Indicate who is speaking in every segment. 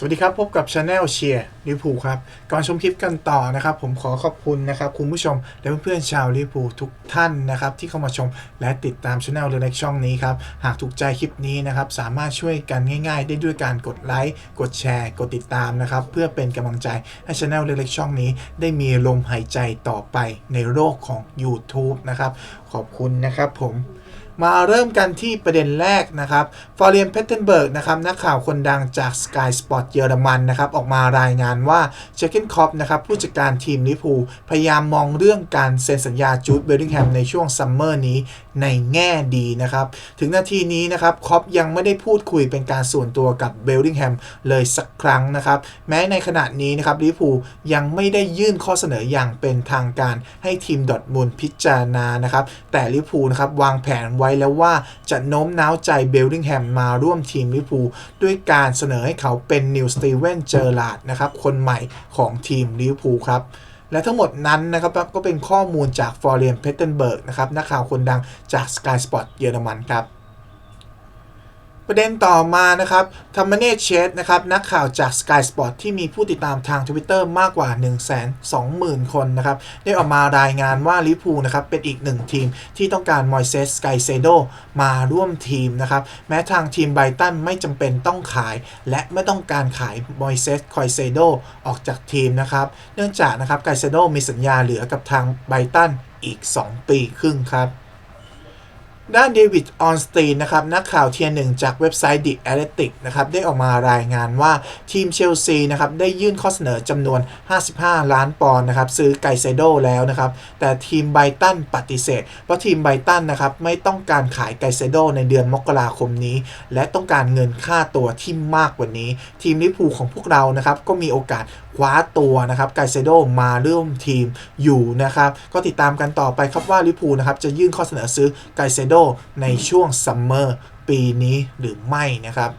Speaker 1: สวัสดีครับ พบกับ Channel เชียร์ลิพูครับ ก่อนชมคลิปกันต่อนะครับ ผมขอขอบคุณนะครับคุณผู้ชม และเพื่อนๆชาวลิพูทุกท่านนะครับ ที่เข้ามาชมและติดตาม Channel เล็กๆช่องนี้ครับ หากถูกใจคลิปนี้นะครับ สามารถช่วยกันง่าย ๆ ได้ด้วยการกดไลค์กดแชร์ กดติดตามนะครับ เพื่อเป็นกำลังใจให้ Channel เล็กๆช่องนี้ ได้มีลมหายใจต่อไปในโลกของ YouTube นะครับขอบคุณนะครับผม มาเริ่มกันที่ประเด็นแรกนะครับ ฟอร์เรียนเพตเทนเบิร์กนะครับนักข่าวคนดังจาก Sky Sport เยอรมันนะครับออกมารายงานว่าเชคเกนคอปนะครับผู้จัดการทีมลิพูพยายามมองเรื่องการเซ็นสัญญาจูดเบลลิงแฮมในช่วงซัมเมอร์นี้ในแง่ดีนะครับ ถึงนาทีนี้นะครับคอปยังไม่ได้พูดคุยเป็นการส่วนตัวกับเบลลิงแฮมเลยสักครั้งนะครับ แม้ในขณะนี้นะครับลิพูยังไม่ได้ยื่นข้อเสนออย่างเป็นทางการให้ทีมดอทมุนด์พิจารณานะครับแต่ลิพูนะครับวางแผนไว้แล้วว่าจะโน้มน้าวใจเบลลิงแฮมมาร่วมทีมลิพูด้วยการเสนอให้เขาเป็นนิวสตีเวนเจอร์ลาดนะครับคนใหม่ของทีมลิพูครับและทั้งหมดนั้นนะครับก็เป็นข้อมูลจากฟอร์เรียนเพตเทนเบิร์กนะครับนักข่าวคนดังจาก Sky Sport เยอรมันครับ ประเด็นต่อมานะครับทัมเมเนเชสนะครับนักข่าวจาก Sky Sport ที่มีผู้ติดตามทาง Twitter มากกว่า 1 2 0 0 0 0 คนนะครับได้ออกมารายงานว่าลิพูนะครับเป็นอีกหนึ่งทีมที่ต้องการมอยเซสไกเซโดมาร่วมทีมนะครับแม้ทางทีมไบตันไม่จำเป็นต้องขาย และไม่ต้องการขายมอยเซสคอยเซโดออกจากทีมนะครับเนื่องจากนะครับไกเซโดมีสัญญาเหลือกับทางไบตันอีก 2 ปีครึ่งครับ ด้านเดวิด ออนสตีน นะครับ นักข่าวเทียร์หนึ่งจากเว็บไซต์ The Athletic นะครับ ได้ออกมารายงานว่าทีมเชลซี นะครับ ได้ยื่นข้อเสนอจำนวน 55 ล้านปอนด์ นะครับ ซื้อไกเซโดแล้วนะครับ แต่ทีมไบตันปฏิเสธ เพราะทีมไบตันนะครับ ไม่ต้องการขายไกเซโดในเดือนมกราคมนี้ และต้องการเงินค่าตัวที่มากกว่านี้ ทีมลิเวอร์พูของพวกเรา นะครับ ก็มีโอกาส คว้าตัวนะครับไกเซโดมาร่วมทีมอยู่นะครับ ก็ติดตามกันต่อไปครับว่าลิพูนะครับจะยื่นข้อเสนอซื้อไกเซโดในช่วงซัมเมอร์ปีนี้หรือไม่นะครับ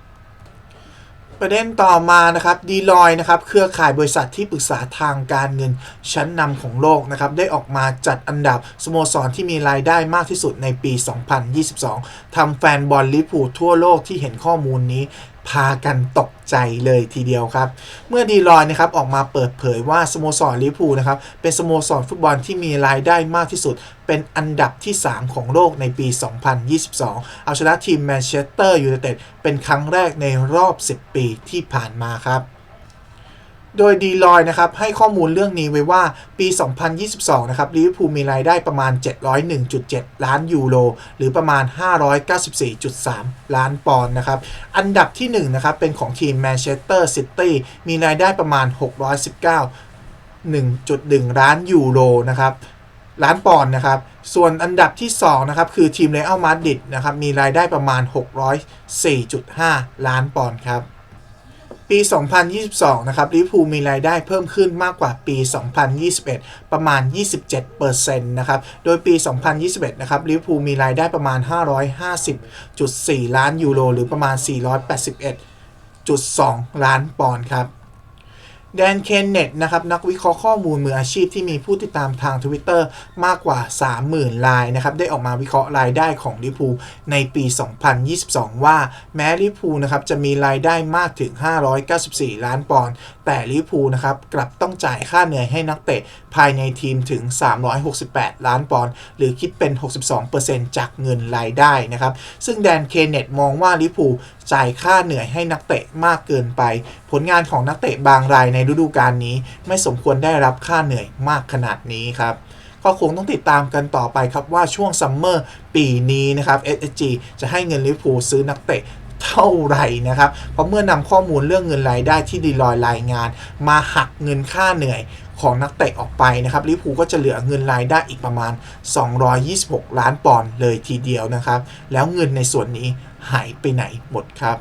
Speaker 1: ประเด็นต่อมานะครับดีลอยนะครับเครือข่ายบริษัทที่ปรึกษาทางการเงินชั้นนำของโลกนะครับได้ออกมาจัดอันดับสโมสรที่มีรายได้มากที่สุดในปี 2022ทำแฟนบอลลิเวอร์พูทั่วโลกที่เห็นข้อมูลนี้ พากันตกใจเลยทีเดียวครับ เมื่อดีลอยนะครับออกมาเปิดเผยว่าสโมสรลิเวอร์พูลนะครับเป็นสโมสรฟุตบอลที่มีรายได้มากที่สุด เป็นอันดับที่ 3 ของโลกในปี 2022 เอาชนะทีมแมนเชสเตอร์ยูไนเต็ดเป็นครั้งแรกในรอบ 10 ปีที่ผ่านมาครับ โดยดีลอยนะครับให้ข้อมูลเรื่องนี้ไว้ว่าปี 2022 นะครับลิเวอร์พูลมีรายได้ประมาณ 701.7 ล้านยูโร หรือประมาณ 594.3 ล้านปอนด์นะครับอันดับที่1นะครับเป็นของทีมแมนเชสเตอร์ซิตี้มีรายได้ประมาณ 619 1.1 ล้านยูโรนะครับล้านปอนด์นะครับ ส่วนอันดับที่2นะครับคือทีมเรอัลมาดริดนะครับมีรายได้ประมาณ 604.5 ล้านปอนด์ครับ ปี 2022 นะครับลิเวอร์พูลมีรายได้เพิ่มขึ้นมากกว่าปี 2021 ประมาณ 27%นะครับ โดยปี 2021 นะครับลิเวอร์พูลมีรายได้ประมาณ 550.4 ล้านยูโร หรือประมาณ 481.2 ล้านปอนด์ครับ แดนเคนเนตนะครับนักวิเคราะห์ข้อมูลมืออาชีพที่มีผู้ติดตามทาง Twitter มากกว่า 30,000รายนะครับได้ออกมาวิเคราะห์รายได้ของลิพูในปี 2022 ว่าแม้ลิพูนะครับจะมีรายได้มากถึง 594 ล้านปอนด์แต่ลิพูนะครับกลับต้องจ่ายค่าเหนื่อยให้นักเตะภายในทีมถึง 368 ล้านปอนด์หรือคิดเป็น 62%จากเงินรายได้นะครับซึ่งแดนเคนเนตมองว่าลิพูจ่ายค่าเหนื่อยให้นักเตะมากเกินไป ผลงานของนักเตะบางรายในฤดูกาลนี้ ไม่สมควรได้รับค่าเหนื่อยมากขนาดนี้ครับก็คงต้องติดตามกันต่อไปครับว่าช่วงซัมเมอร์ปีนี้นะครับ SSG จะให้เงินลิเวอร์พูลซื้อนักเตะเท่าไหร่นะครับ เพราะเมื่อนำข้อมูลเรื่องเงินรายได้ที่ดีลอยรายงาน มาหักเงินค่าเหนื่อยของนักเตะออกไปนะครับลิเวอร์พูก็จะเหลือเงินรายได้อีกประมาณ 226 ล้านปอนด์เลยทีเดียวนะครับ แล้วเงินในส่วนนี้หายไปไหนหมดครับ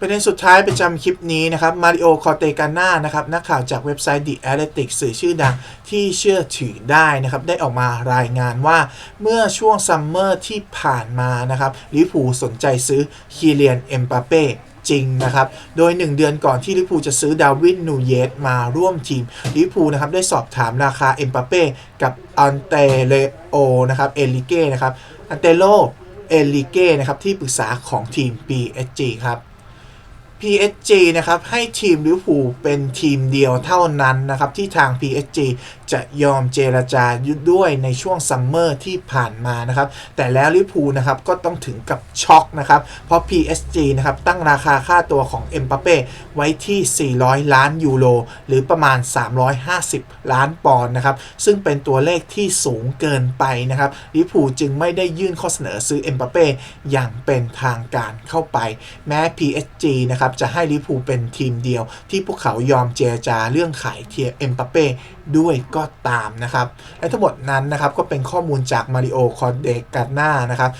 Speaker 1: ประเด็นสุดท้ายประจำคลิปนี้นะครับมาริโอคอเตกาน่านะครับนักข่าวจากเว็บไซต์ The Athletic สื่อชื่อดังที่เชื่อถือได้นะครับ ได้ออกมารายงานว่าเมื่อช่วงซัมเมอร์ที่ผ่านมานะครับลิเวอร์พูสนใจซื้อคีเลียนเอ็มปาเป้จริงนะครับ โดย 1 เดือนก่อนที่ลิเวอร์พูจะซื้อดาวินนูเยสมาร่วมทีมลิเวอร์พูนะครับได้สอบถามราคาเอ็มปาเป้กับอันเตเลโอนะครับเอลิเก้นะครับอันเตโลเอลิเก้นะครับที่ปรึกษาของทีม PSG ครับ PSG นะครับให้ทีมลิเวอร์พูลเป็นทีมเดียวเท่านั้นนะครับที่ทาง PSG จะยอมเจรจาด้วยในช่วงซัมเมอร์ที่ผ่านมานะครับแต่แล้วลิพูนะครับก็ต้องถึงกับช็อกนะครับเพราะ PSG นะครับตั้งราคาค่าตัวของเอ็มบัปเป้ไว้ที่ 400 ล้านยูโรหรือประมาณ 350 ล้านปอนด์นะครับซึ่งเป็นตัวเลขที่สูงเกินไปนะครับลิพูจึงไม่ได้ยื่นข้อเสนอซื้อเอ็มบัปเป้อย่างเป็นทางการเข้าไป แม้ PSG นะครับจะให้ลิพูเป็นทีมเดียวที่พวกเขายอมเจรจาเรื่องขายเทียเอ็มบัปเป้ ด้วยก็ตามนะครับ และทั้งหมดนั้นนะครับก็เป็นข้อมูลจากมาริโอคอนเดกาน่านะครับ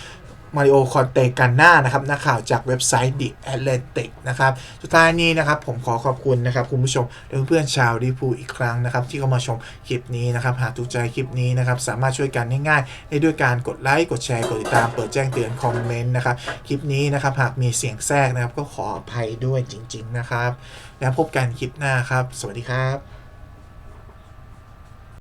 Speaker 1: มาริโอคอนเตกาน่านะครับนักข่าวจากเว็บไซต์ The Atlantic นะครับ สุดท้ายนี้นะครับผมขอขอบคุณนะครับคุณผู้ชมและเพื่อนๆชาวลิพูอีกครั้งนะครับ ที่เข้ามาชมคลิปนี้นะครับ หากถูกใจคลิปนี้นะครับ สามารถช่วยกันง่ายๆได้ด้วยการกดไลค์กดแชร์กดติดตามเปิดแจ้งเตือนคอมเมนต์นะครับ คลิปนี้นะครับ หากมีเสียงแทรกนะครับ ก็ขออภัยด้วยจริง ๆ นะครับ แล้วพบกันคลิปหน้าครับ สวัสดีครับ